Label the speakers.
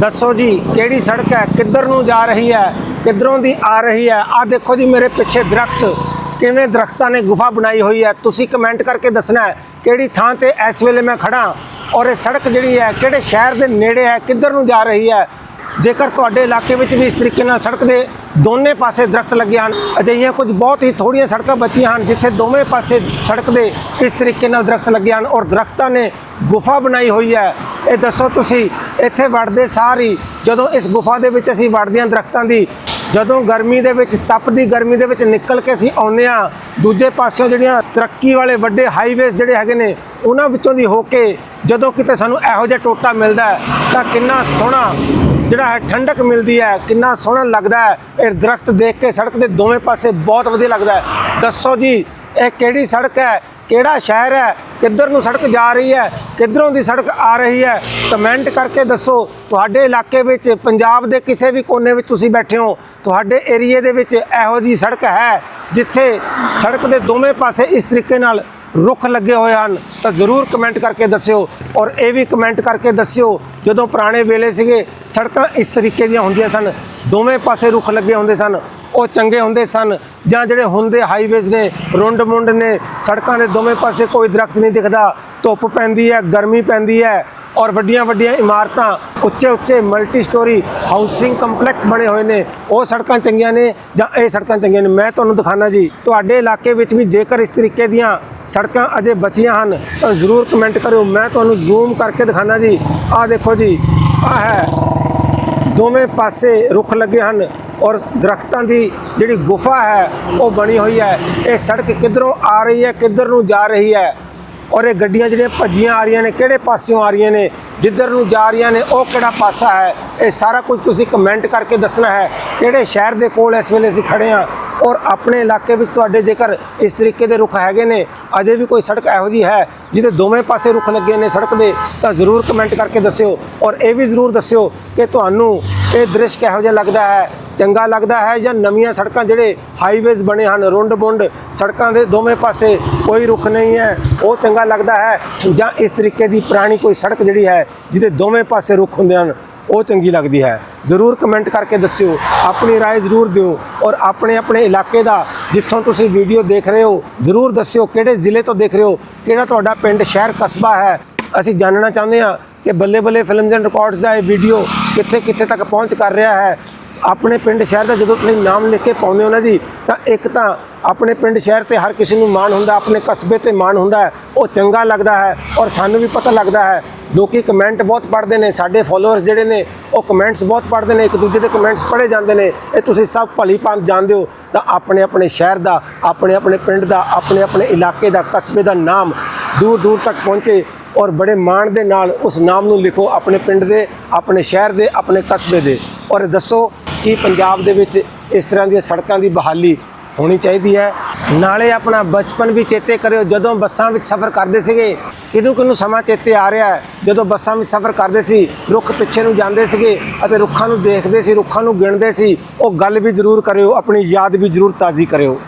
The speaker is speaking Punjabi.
Speaker 1: ਦੱਸੋ ਜੀ, ਕਿਹੜੀ ਸੜਕ ਹੈ? ਕਿੱਧਰ ਨੂੰ ਜਾ ਰਹੀ ਹੈ? ਕਿੱਧਰੋਂ ਦੀ ਆ ਰਹੀ ਹੈ? ਆ ਦੇਖੋ ਜੀ, ਮੇਰੇ ਪਿੱਛੇ ਦਰਖਤ। ਕਿਵੇਂ ਦਰਖਤਾਂ ਨੇ ਗੁਫਾ ਬਣਾਈ ਹੋਈ ਹੈ? ਤੁਸੀਂ ਕਮੈਂਟ ਕਰਕੇ ਦੱਸਣਾ ਹੈ ਕਿਹੜੀ ਥਾਂ ਤੇ ਇਸ ਵੇਲੇ ਮੈਂ ਖੜਾ ਔਰ ਇਹ ਸੜਕ ਜਿਹੜੀ ਹੈ, ਕਿਹੜੇ ਸ਼ਹਿਰ ਦੇ ਨੇੜੇ ਹੈ? ਕਿੱਧਰ ਨੂੰ ਜਾ ਰਹੀ ਹੈ? ਜੇਕਰ ਤੁਹਾਡੇ ਇਲਾਕੇ ਵਿੱਚ ਵੀ ਇਸ ਤਰੀਕੇ ਨਾਲ ਸੜਕ ਦੇ ਦੋਨੇ ਪਾਸੇ ਦਰਖਤ ਲੱਗੇ ਹਨ, ਅਜਿਹੀਆਂ ਕੁਝ ਬਹੁਤ ਹੀ ਥੋੜੀਆਂ ਸੜਕਾਂ ਬਚੀਆਂ ਹਨ, ਜਿੱਥੇ ਦੋਵੇਂ ਪਾਸੇ ਸੜਕ ਦੇ ਇਸ ਤਰੀਕੇ ਨਾਲ ਦਰਖਤ ਲੱਗੇ ਹਨ। ਔਰ ਦਰਖਤਾਂ ਨੇ ਗੁਫਾ ਬਣਾਈ ਹੋਈ ਹੈ। ਇਹ ਦੱਸੋ ਤੁਸੀਂ, ਇੱਥੇ ਵੜਦੇ ਸਾਰ ਹੀ ਜਦੋਂ ਇਸ ਗੁਫਾ ਦੇ ਵਿੱਚ ਅਸੀਂ ਵੜਦੇ ਹਾਂ ਦਰਖਤਾਂ ਦੀ, ਜਦੋਂ ਗਰਮੀ ਦੇ ਵਿੱਚ, ਤਪਦੀ ਗਰਮੀ ਦੇ ਵਿੱਚ ਨਿਕਲ ਕੇ ਅਸੀਂ ਆਉਂਦੇ ਹਾਂ, ਦੂਜੇ ਪਾਸਿਓਂ ਜਿਹੜੀਆਂ ਤਰੱਕੀ ਵਾਲੇ ਵੱਡੇ ਹਾਈਵੇਜ਼ ਜਿਹੜੇ ਹੈਗੇ ਨੇ, ਉਹਨਾਂ ਵਿੱਚੋਂ ਦੀ ਹੋ ਕੇ ਜਦੋਂ ਕਿਤੇ ਸਾਨੂੰ ਇਹੋ ਜਿਹਾ ਟੋਟਾ ਮਿਲਦਾ ਤਾਂ ਕਿੰਨਾ ਸੋਹਣਾ ਜਿਹੜਾ ਹੈ ਠੰਡਕ ਮਿਲਦੀ ਹੈ, ਕਿੰਨਾ ਸੋਹਣਾ ਲੱਗਦਾ ਹੈ, ਇਹ ਦਰਖਤ ਦੇਖ ਕੇ ਸੜਕ ਦੇ ਦੋਵੇਂ ਪਾਸੇ ਬਹੁਤ ਵਧੀਆ ਲੱਗਦਾ ਹੈ। ਦੱਸੋ ਜੀ ਇਹ ਕਿਹੜੀ ਸੜਕ ਹੈ? ਕਿਹੜਾ ਸ਼ਹਿਰ ਹੈ? ਕਿੱਧਰ ਨੂੰ ਸੜਕ ਜਾ ਰਹੀ ਹੈ? ਕਿੱਧਰੋਂ ਦੀ ਸੜਕ ਆ ਰਹੀ ਹੈ? ਕਮੈਂਟ ਕਰਕੇ ਦੱਸੋ। ਤੁਹਾਡੇ ਇਲਾਕੇ ਵਿੱਚ, ਪੰਜਾਬ ਦੇ ਕਿਸੇ ਵੀ ਕੋਨੇ ਵਿੱਚ ਤੁਸੀਂ ਬੈਠੇ ਹੋ, ਤੁਹਾਡੇ ਏਰੀਏ ਦੇ ਵਿੱਚ ਇਹੋ ਜੀ ਸੜਕ ਹੈ ਜਿੱਥੇ ਸੜਕ ਦੇ ਦੋਵੇਂ ਪਾਸੇ ਇਸ ਤਰੀਕੇ ਨਾਲ ਰੁੱਖ ਲੱਗੇ ਹੋਏ ਹਨ? ਤਾਂ ਜ਼ਰੂਰ ਕਮੈਂਟ ਕਰਕੇ ਦੱਸਿਓ ਔਰ ਇਹ ਵੀ ਕਮੈਂਟ ਕਰਕੇ ਦੱਸਿਓ, ਜਦੋਂ ਪੁਰਾਣੇ ਵੇਲੇ ਸੀਗੇ, ਸੜਕਾਂ ਇਸ ਤਰੀਕੇ ਦੀਆਂ ਹੁੰਦੀਆਂ ਸਨ, ਦੋਵੇਂ ਪਾਸੇ ਰੁੱਖ ਲੱਗੇ ਹੁੰਦੇ ਸਨ। ਉਹ ਚੰਗੇ ਹੁੰਦੇ ਸਨ ਜਾਂ ਜਿਹੜੇ ਹੁੰਦੇ ਹਾਈਵੇਜ਼ ਨੇ, ਰੁੰਡ ਮੁੰਡ ਨੇ, ਸੜਕਾਂ ਦੇ ਦੋਵੇਂ ਪਾਸੇ ਕੋਈ ਦਰਖਤ ਨਹੀਂ ਦਿਖਦਾ। ਧੁੱਪ ਪੈਂਦੀ ਹੈ, ਗਰਮੀ ਪੈਂਦੀ ਹੈ ਔਰ ਵੱਡੀਆਂ ਵੱਡੀਆਂ ਇਮਾਰਤਾਂ, ਉੱਚੇ ਉੱਚੇ ਮਲਟੀ ਸਟੋਰੀ ਹਾਊਸਿੰਗ ਕੰਪਲੈਕਸ ਬਣੇ ਹੋਏ ਨੇ। ਉਹ ਸੜਕਾਂ ਚੰਗੀਆਂ ਨੇ ਜਾਂ ਇਹ ਸੜਕਾਂ ਚੰਗੀਆਂ ਨੇ? ਮੈਂ ਤੁਹਾਨੂੰ ਦਿਖਾਣਾ ਜੀ। ਤੁਹਾਡੇ ਇਲਾਕੇ ਵਿੱਚ ਵੀ ਜੇਕਰ ਇਸ ਤਰੀਕੇ ਦੀਆਂ ਸੜਕਾਂ ਅਜੇ ਬਚੀਆਂ ਹਨ, ਤਾਂ ਜ਼ਰੂਰ ਕਮੈਂਟ ਕਰਿਓ। ਮੈਂ ਤੁਹਾਨੂੰ ਜ਼ੂਮ ਕਰਕੇ ਦਿਖਾਣਾ ਜੀ। ਆਹ ਦੇਖੋ ਜੀ, ਆਹ ਹੈ। ਦੋਵੇਂ ਪਾਸੇ ਰੁੱਖ ਲੱਗੇ ਹਨ ਔਰ ਦਰਖਤਾਂ ਦੀ ਜਿਹੜੀ ਗੁਫਾ ਹੈ, ਉਹ ਬਣੀ ਹੋਈ ਹੈ। ਇਹ ਸੜਕ ਕਿੱਧਰੋਂ ਆ ਰਹੀ ਹੈ, ਕਿੱਧਰ ਨੂੰ ਜਾ ਰਹੀ ਹੈ? ਔਰ ਇਹ ਗੱਡੀਆਂ ਜਿਹੜੀਆਂ ਭੱਜੀਆਂ ਆ ਰਹੀਆਂ ਨੇ, ਕਿਹੜੇ ਪਾਸਿਓਂ ਆ ਰਹੀਆਂ ਨੇ, ਜਿੱਧਰ ਨੂੰ ਜਾ ਰਹੀਆਂ ਨੇ, ਉਹ ਕਿਹੜਾ ਪਾਸਾ ਹੈ? ਇਹ ਸਾਰਾ ਕੁਝ ਤੁਸੀਂ ਕਮੈਂਟ ਕਰਕੇ ਦੱਸਣਾ ਹੈ। ਕਿਹੜੇ ਸ਼ਹਿਰ ਦੇ ਕੋਲ ਇਸ ਵੇਲੇ ਅਸੀਂ ਖੜੇ ਹਾਂ? ਔਰ ਆਪਣੇ ਇਲਾਕੇ ਵਿੱਚ ਤੁਹਾਡੇ ਜੇਕਰ ਇਸ ਤਰੀਕੇ ਦੇ ਰੁੱਖ ਹੈਗੇ ਨੇ, ਅਜੇ ਵੀ ਕੋਈ ਸੜਕ ਇਹੋ ਜੀ ਹੈ ਜਿਹਦੇ ਦੋਵੇਂ ਪਾਸੇ ਰੁੱਖ ਲੱਗੇ ਨੇ ਸੜਕ ਦੇ, ਤਾਂ ਜ਼ਰੂਰ ਕਮੈਂਟ ਕਰਕੇ ਦੱਸਿਓ। ਔਰ ਇਹ ਵੀ ਜ਼ਰੂਰ ਦੱਸਿਓ ਕਿ ਤੁਹਾਨੂੰ ਇਹ ਦ੍ਰਿਸ਼ ਕਿਹੋ ਜਿਹਾ ਲੱਗਦਾ ਹੈ ਚੰਗਾ ਲੱਗਦਾ ਹੈ ਜਾਂ ਨਵੀਆਂ ਸੜਕਾਂ ਜਿਹੜੇ ਹਾਈਵੇਜ਼ ਬਣੇ ਹਨ ਰੁੰਡ ਬੁੰਡ ਸੜਕਾਂ ਦੇ ਦੋਵੇਂ ਪਾਸੇ ਕੋਈ ਰੁੱਖ ਨਹੀਂ ਹੈ ਉਹ ਚੰਗਾ ਲੱਗਦਾ ਹੈ ਜਾਂ ਇਸ ਤਰੀਕੇ ਦੀ ਪੁਰਾਣੀ ਕੋਈ ਸੜਕ ਜਿਹੜੀ ਹੈ ਜਿਹਦੇ ਦੋਵੇਂ ਪਾਸੇ ਰੁੱਖ ਹੁੰਦੇ ਹਨ ਉਹ ਚੰਗੀ ਲੱਗਦੀ ਹੈ ਜ਼ਰੂਰ ਕਮੈਂਟ ਕਰਕੇ ਦੱਸਿਓ ਆਪਣੀ رائے ਜ਼ਰੂਰ ਦਿਓ ਔਰ ਆਪਣੇ ਆਪਣੇ ਇਲਾਕੇ ਦਾ ਜਿੱਥੋਂ ਤੁਸੀਂ ਵੀਡੀਓ ਦੇਖ ਰਹੇ ਹੋ ਜ਼ਰੂਰ ਦੱਸਿਓ ਕਿਹੜੇ ਜ਼ਿਲ੍ਹੇ ਤੋਂ ਦੇਖ ਰਹੇ ਹੋ ਕਿਹੜਾ ਤੁਹਾਡਾ ਪਿੰਡ ਸ਼ਹਿਰ ਕਸਬਾ ਹੈ ਅਸੀਂ ਜਾਣਨਾ ਚਾਹੁੰਦੇ ਹਾਂ ਕਿ ਬੱਲੇ ਬੱਲੇ ਫਿਲਮਸ ਐਂਡ ਰਿਕਾਰਡਸ ਦਾ ਇਹ ਵੀਡੀਓ ਕਿੱਥੇ ਕਿੱਥੇ ਤੱਕ ਪਹੁੰਚ ਕਰ ਰਿਹਾ ਹੈ। ਆਪਣੇ ਪਿੰਡ ਸ਼ਹਿਰ ਦਾ ਜਦੋਂ ਤੁਸੀਂ ਨਾਮ ਲਿਖ ਕੇ ਪਾਉਂਦੇ ਹੋ ਨਾ ਜੀ, ਤਾਂ ਇੱਕ ਤਾਂ ਆਪਣੇ ਪਿੰਡ ਸ਼ਹਿਰ ਤੇ ਹਰ ਕਿਸੇ ਨੂੰ ਮਾਣ ਹੁੰਦਾ, ਆਪਣੇ ਕਸਬੇ ਤੇ ਮਾਣ ਹੁੰਦਾ ਉਹ ਚੰਗਾ ਲੱਗਦਾ ਹੈ ਔਰ ਸਾਨੂੰ ਵੀ ਪਤਾ ਲੱਗਦਾ ਹੈ। ਲੋਕੀ ਕਮੈਂਟ ਬਹੁਤ ਪੜ੍ਹਦੇ ਨੇ, ਸਾਡੇ ਫਾਲੋਅਰਸ ਜਿਹੜੇ ਨੇ, ਉਹ ਕਮੈਂਟਸ ਬਹੁਤ ਪੜ੍ਹਦੇ ਨੇ, ਇੱਕ ਦੂਜੇ ਦੇ ਕਮੈਂਟਸ ਪੜ੍ਹੇ ਜਾਂਦੇ ਨੇ। ਇਹ ਤੁਸੀਂ ਸਭ ਭਲੀ ਭਾਂਤ ਜਾਣਦੇ ਹੋ, ਤਾਂ ਆਪਣੇ ਆਪਣੇ ਸ਼ਹਿਰ ਦਾ, ਆਪਣੇ ਆਪਣੇ ਪਿੰਡ ਦਾ, ਆਪਣੇ ਆਪਣੇ ਇਲਾਕੇ ਦਾ, ਕਸਬੇ ਦਾ ਨਾਮ ਦੂਰ ਦੂਰ ਤੱਕ ਪਹੁੰਚੇ। ਔਰ ਬੜੇ ਮਾਣ ਦੇ ਨਾਲ ਉਸ ਨਾਮ ਨੂੰ ਲਿਖੋ ਆਪਣੇ ਪਿੰਡ ਦੇ, ਆਪਣੇ ਸ਼ਹਿਰ ਦੇ, ਆਪਣੇ ਕਸਬੇ ਦੇ। ਔਰ ਦੱਸੋ ਕਿ ਪੰਜਾਬ ਦੇ ਵਿੱਚ ਇਸ ਤਰ੍ਹਾਂ ਦੀਆਂ ਸੜਕਾਂ ਦੀ ਬਹਾਲੀ ਹੋਣੀ ਚਾਹੀਦੀ ਹੈ। ਨਾਲੇ ਆਪਣਾ ਬਚਪਨ ਵੀ ਚੇਤੇ ਕਰਿਓ, ਜਦੋਂ ਬੱਸਾਂ ਵਿੱਚ ਸਫ਼ਰ ਕਰਦੇ ਸੀਗੇ, ਕਿਹਨੂੰ ਕਿਹਨੂੰ ਸਮਾਂ ਚੇਤੇ ਆ ਰਿਹਾ ਹੈ? ਜਦੋਂ ਬੱਸਾਂ ਵਿੱਚ ਸਫ਼ਰ ਕਰਦੇ ਸੀ, ਰੁੱਖ ਪਿੱਛੇ ਨੂੰ ਜਾਂਦੇ ਸੀਗੇ ਅਤੇ ਰੁੱਖਾਂ ਨੂੰ ਦੇਖਦੇ ਸੀ, ਰੁੱਖਾਂ ਨੂੰ ਗਿਣਦੇ ਸੀ, ਉਹ ਗੱਲ ਵੀ ਜ਼ਰੂਰ ਕਰਿਓ, ਆਪਣੀ ਯਾਦ ਵੀ ਜ਼ਰੂਰ ਤਾਜ਼ੀ ਕਰਿਓ।